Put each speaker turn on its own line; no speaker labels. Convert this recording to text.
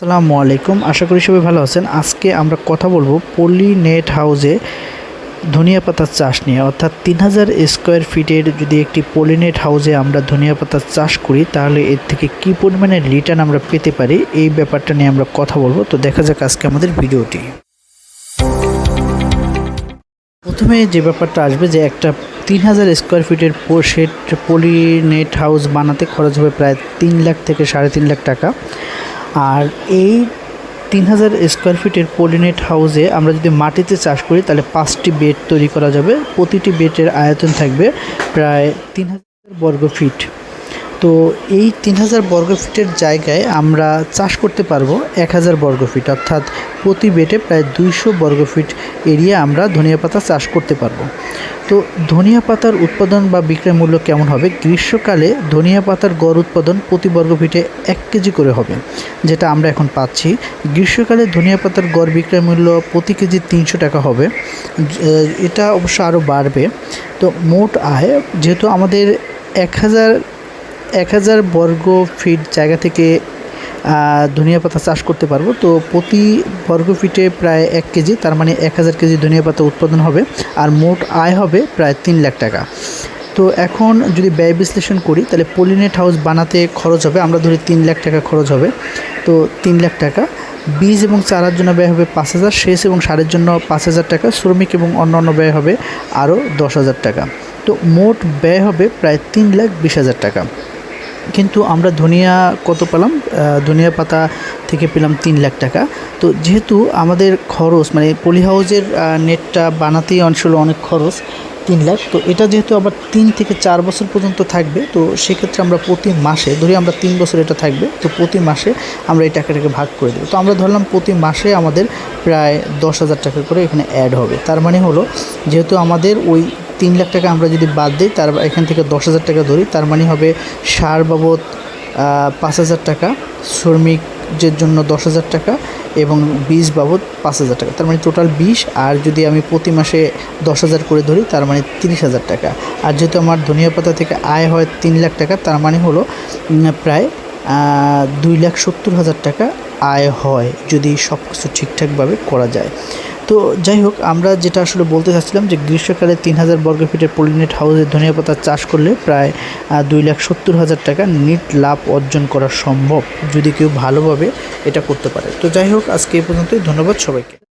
আসসালামু আলাইকুম। আশা করি সবাই ভালো আছেন। আজকে আমরা কথা বলব পলি নেট হাউসে ধনিয়া পাতার চাষ নিয়ে। অর্থাৎ তিন হাজার স্কোয়ার ফিটের যদি একটি পলিনেট হাউসে আমরা ধনিয়া পাতার চাষ করি, তাহলে এর থেকে কী পরিমাণে রিটার্ন আমরা পেতে পারি? এই ব্যাপারটা নিয়ে আমরা কথা বলব। তো দেখা যাক আজকে আমাদের ভিডিওটি। প্রথমে যে ব্যাপারটা আসবে যে একটা তিন হাজার স্কোয়ার ফিটের সেট পলিনেট হাউস বানাতে খরচ হবে প্রায় তিন লাখ থেকে সাড়ে তিন লাখ টাকা। আর এই তিন হাজার স্কোয়ার ফিটের পোলিনেট হাউসে আমরা যদি মাটিতে চাষ করি, তাহলে পাঁচটি বেড তৈরি করা যাবে। প্রতিটি বেডের আয়তন থাকবে প্রায় তিন হাজার বর্গ ফিট তো এই তিন হাজার বর্গ ফিটের জায়গায় আমরা চাষ করতে পারব এক হাজার বর্গ ফিট, অর্থাৎ প্রতি বেটে প্রায় দুইশো বর্গ ফিট এরিয়া আমরা ধনিয়া পাতা চাষ করতে পারব। তো ধনিয়া পাতার উৎপাদন বা বিক্রয় মূল্য কেমন হবে? গ্রীষ্মকালে ধনিয়া পাতার গড় উৎপাদন প্রতি বর্গ ফিটে এক কেজি করে হবে, যেটা আমরা এখন পাচ্ছি। গ্রীষ্মকালে ধনিয়া পাতার গড় বিক্রয় মূল্য প্রতি কেজি তিনশো টাকা হবে। এটা অবশ্য আরও বাড়বে। তো মোট আয়, যেহেতু আমাদের এক হাজার এক হাজার বর্গ ফিট জায়গা থেকে ধনিয়া পাতা চাষ করতে পারব। তো প্রতি বর্গ ফিটে প্রায় এক কেজি, তার মানে এক হাজার কেজি ধনিয়া পাতা উৎপাদন হবে, আর মোট আয় হবে প্রায় তিন লাখ টাকা। তো এখন যদি ব্যয় বিশ্লেষণ করি, তাহলে পলিনেট হাউস বানাতে খরচ হবে, আমরা ধরি তিন লাখ টাকা খরচ হবে। তো তিন লাখ টাকা। বীজ এবং চারার জন্য ব্যয় হবে পাঁচ হাজার, সেচ এবং সারের জন্য পাঁচ হাজার টাকা, শ্রমিক এবং অন্যান্য ব্যয় হবে আরও দশ হাজার টাকা। তো মোট ব্যয় হবে প্রায় তিন লাখ বিশ হাজার টাকা। কিন্তু আমরা ধনিয়া কত পেলাম? ধনিয়া পাতা থেকে পেলাম তিন লাখ টাকা। তো যেহেতু আমাদের খরচ মানে পলি হাউসের নেটটা বানাতেই আসলে অনেক খরচ, তিন লাখ, তো এটা যেহেতু আবার তিন থেকে চার বছর পর্যন্ত থাকবে, তো সেক্ষেত্রে আমরা প্রতি মাসে, ধরি আমরা তিন বছর এটা থাকবে, তো প্রতি মাসে আমরা এই টাকাটাকে ভাগ করে দেবো। তো আমরা ধরলাম প্রতি মাসে আমাদের প্রায় দশ হাজার টাকা করে এখানে অ্যাড হবে। তার মানে হলো, যেহেতু আমাদের ওই তিন লাখ টাকা আমরা যদি বাদ দিই, তার এখান থেকে দশ হাজার টাকা ধরি, তার মানে হবে সার বাবদ পাঁচ হাজার টাকা, শ্রমিকদের জন্য দশ হাজার টাকা এবং বীজ বাবদ পাঁচ হাজার টাকা। তার মানে টোটাল বিশ, আর যদি আমি প্রতি মাসে দশ হাজার করে ধরি, তার মানে তিরিশ হাজার টাকা। আর যেহেতু আমার ধনিয়া পাতা থেকে আয় হয় তিন লাখ টাকা, তার মানে হলো প্রায় দুই লাখ সত্তর হাজার টাকা আয় হয় যদি সব কিছু ঠিকঠাকভাবে করা যায়। তো যাই হোক, আমরা যেটা আসলে বলতে চাচ্ছিলাম যে গ্রীষ্মকালে তিন হাজার বর্গ ফিটের পলিনেট হাউসে ধনিয়া পাতা চাষ করলে প্রায় দুই লাখ সত্তর হাজার টাকা নিট লাভ অর্জন করা সম্ভব, যদি কেউ ভালোভাবে এটা করতে পারে। তো যাই হোক, আজকে এই পর্যন্তই। ধন্যবাদ সবাইকে।